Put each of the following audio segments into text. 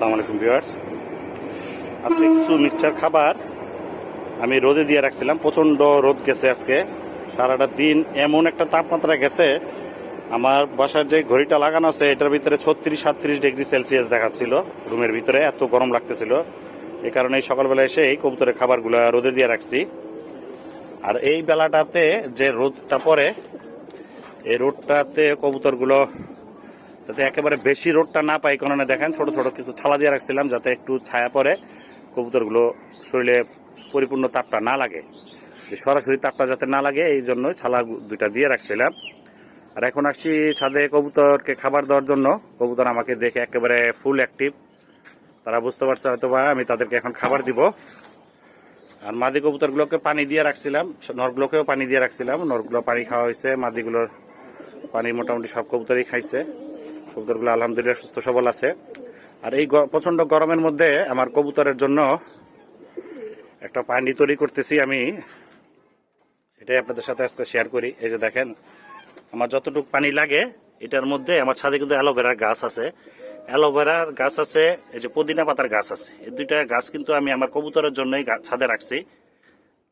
আসসালামু আলাইকুম ভিউয়ার্স। আজকে কিছু মিক্সচার খাবার আমি রোদে দিয়ে রাখছিলাম। প্রচণ্ড রোদ গেছে আজকে। সারাটা দিন এমন একটা তাপমাত্রা গেছে, আমার বাসার যে ঘড়িটা লাগানো আছে, এটার ভিতরে ছত্রিশ সাতত্রিশ ডিগ্রি সেলসিয়াস দেখাচ্ছিল রুমের ভিতরে, এত গরম লাগতেছিল। এই কারণে সকালবেলা এসে এই কবুতরের খাবারগুলো রোদে দিয়ে রাখছি। আর এই বেলাটাতে যে রোদটা পড়ে, এই রোদটাতে কবুতরগুলো যাতে একেবারে বেশি রোডটা না পাই কারণে দেখেন, ছোট ছোট কিছু থালা দিয়ে রাখছিলাম যাতে একটু ছায়া পড়ে কবুতরগুলো শরীরে পরিপূর্ণ তাপটা না লাগে। সরাসরি তাপটা যাতে না লাগে, এই জন্য ছালা দুইটা দিয়ে রাখছিলাম। আর এখন আসছি ছাদে কবুতরকে খাবার দেওয়ার জন্য। কবুতর আমাকে দেখে একেবারে ফুল অ্যাক্টিভ তারা বুঝতে পারছে হয়তো বা আমি তাদেরকে এখন খাবার দিব। আর মাদি কবুতরগুলোকে পানি দিয়ে রাখছিলাম। নরগুলোকেও পানি দিয়ে রাখছিলাম। নরগুলো পানি খাওয়া হয়েছে, মাদিগুলোর পানি মোটামুটি সব কবুতরই খাইছে। কবুতরগুলো আলহামদুলিল্লাহ, সুস্থ, সবল আছে। আর এই প্রচণ্ড গরমের মধ্যে আমার কবুতরের জন্য একটা পানি তৈরি করতেছি আমি। এটাই আপনাদের সাথে আজকে শেয়ার করি। এই যে দেখেন, আমার যতটুকু পানি লাগে, এটার মধ্যে আমার ছাদে কিন্তু অ্যালোভেরার গাছ আছে। অ্যালোভেরার গাছ আছে, এই যে পুদিনা পাতার গাছ আছে। এই দুইটা গাছ কিন্তু আমি আমার কবুতরের জন্যই ছাদে রাখছি।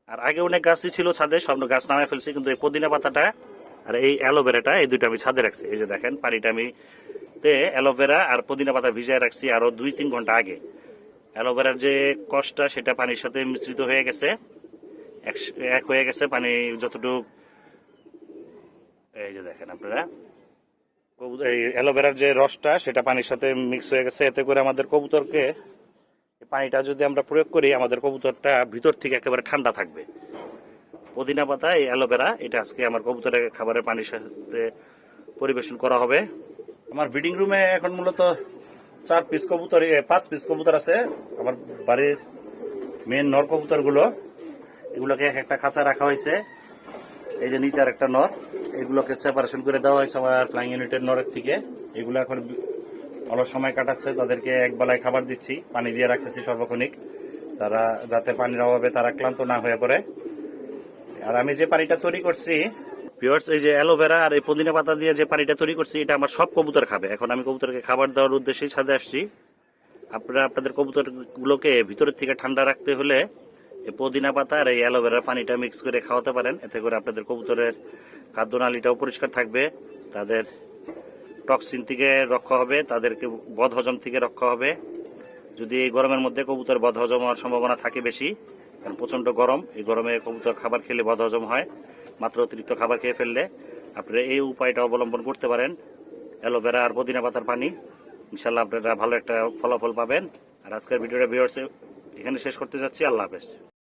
আর আগে অনেক গাছই ছিল ছাদে সব গাছ নামে ফেলছি, কিন্তু এই পুদিনা পাতাটা আর এই অ্যালোভেরাটা এই দুইটা আমি ছাদে রাখছি। এই যে দেখেন, পানিটা আমি তে অ্যালোভেরা আর পুদিনা পাতা ভিজিয়ে রাখছি আরও দুই তিন ঘণ্টা আগে। অ্যালোভেরার যে কষটা সেটা পানির সাথে মিশ্রিত হয়ে গেছে। এক- হয়ে গেছে পানি যতটুক এই যে দেখেন আপনারা। অ্যালোভেরার যে রসটা, সেটা পানির সাথে মিক্স হয়ে গেছে। এতে করে আমাদের কবুতরকে পানিটা যদি আমরা প্রয়োগ করি, আমাদের কবুতরটা ভিতর থেকে একেবারে ঠান্ডা থাকবে। পুদিনা পাতা, এই অ্যালোভেরা, এটা আজকে আমার কবুতরের খাবারের পানির সাথে পরিবেশন করা হবে। আমার ব্রিডিং রুমে এখন মূলত চার পিস কবুতর পাঁচ পিস কবুতর আছে। আমার বাড়ির মেন নর কবুতরগুলো এগুলোকে এক একটা খাঁচা রাখা হয়েছে। এই যে নিচে আর একটা নর, এগুলোকে সেপারেশন করে দেওয়া হয়েছে আমার ফ্লাইং ইউনিটের নরের থেকে। এগুলো এখন অলস সময় কাটাচ্ছে, তাদেরকে এক বেলায় খাবার দিচ্ছি, পানি দিয়ে রাখতেছি সর্বক্ষণিক। তারা যাতে পানির অভাবে তারা ক্লান্ত না হয়ে পড়ে। আর আমি যে পানিটা তৈরি করছি পিওর্স এই যে অ্যালোভেরা আর এই পুদিনা পাতা দিয়ে যে পানিটা তৈরি করছি, এটা আমার সব কবুতর খাবে। এখন আমি কবুতরকে খাবার দেওয়ার উদ্দেশ্যেই ছাদে আসছি। আপনারা, আপনাদের কবুতরগুলোকে ভিতরের থেকে ঠান্ডা রাখতে হলে এই পুদিনা পাতা আর এই অ্যালোভেরার পানিটা মিক্স করে খাওয়াতে পারেন। এতে করে আপনাদের কবুতরের খাদ্যনালীটাও পরিষ্কার থাকবে, তাদের টক্সিন থেকে রক্ষা হবে, তাদেরকে বদ হজম থেকে রক্ষা হবে। যদি এই গরমের মধ্যে কবুতর বদ হজম হওয়ার সম্ভাবনা থাকে বেশি, কারণ প্রচণ্ড গরম, এই গরমে কবুতর খাবার খেলে বদ হজম হয়। মাত্র অতিরিক্ত খাবার খেয়ে ফেললে আপনারা এই উপায়টা অবলম্বন করতে পারেন। অ্যালোভেরা আর পদিনা পাতার পানি। ইনশাল্লাহ আপনারা ভালো একটা ফলাফল পাবেন। আর আজকের ভিডিওটা ভিউয়ার্স এখানে শেষ করতে যাচ্ছি। আল্লাহ হাফেজ।